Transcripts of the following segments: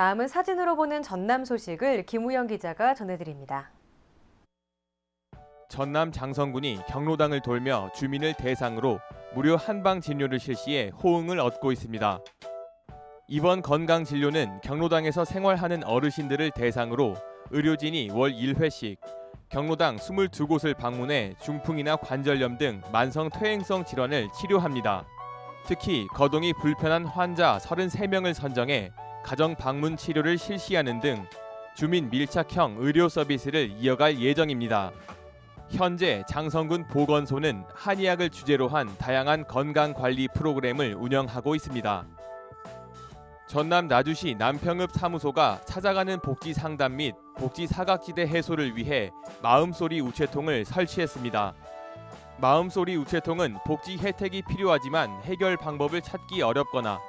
다음은 사진으로 보는 전남 소식을 김우영 기자가 전해드립니다. 전남 장성군이 경로당을 돌며 주민을 대상으로 무료 한방 진료를 실시해 호응을 얻고 있습니다. 이번 건강 진료는 경로당에서 생활하는 어르신들을 대상으로 의료진이 월 1회씩 경로당 22곳을 방문해 중풍이나 관절염 등 만성 퇴행성 질환을 치료합니다. 특히 거동이 불편한 환자 33명을 선정해 가정 방문 치료를 실시하는 등 주민 밀착형 의료 서비스를 이어갈 예정입니다. 현재 장성군 보건소는 한의학을 주제로 한 다양한 건강 관리 프로그램을 운영하고 있습니다. 전남 나주시 남평읍 사무소가 찾아가는 복지 상담 및 복지 사각지대 해소를 위해 마음소리 우체통을 설치했습니다. 마음소리 우체통은 복지 혜택이 필요하지만 해결 방법을 찾기 어렵거나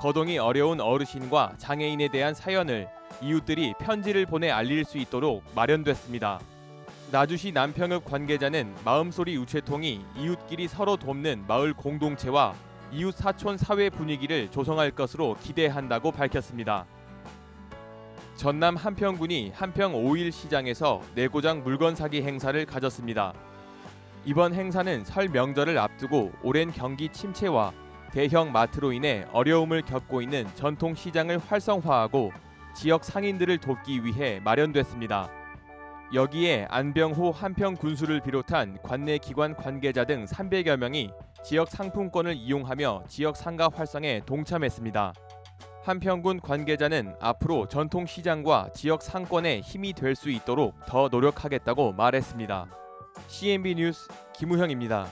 거동이 어려운 어르신과 장애인에 대한 사연을 이웃들이 편지를 보내 알릴 수 있도록 마련됐습니다. 나주시 남평읍 관계자는 마음소리 우체통이 이웃끼리 서로 돕는 마을 공동체와 이웃 사촌 사회 분위기를 조성할 것으로 기대한다고 밝혔습니다. 전남 한평군이 한평 5일 시장에서 내고장 물건 사기 행사를 가졌습니다. 이번 행사는 설 명절을 앞두고 오랜 경기 침체와 대형 마트로 인해 어려움을 겪고 있는 전통 시장을 활성화하고 지역 상인들을 돕기 위해 마련됐습니다. 여기에 안병호 한평 군수를 비롯한 관내 기관 관계자 등 300여 명이 지역 상품권을 이용하며 지역 상가 활성에 동참했습니다. 한평군 관계자는 앞으로 전통 시장과 지역 상권에 힘이 될 수 있도록 더 노력하겠다고 말했습니다. CNB 뉴스 김우형입니다.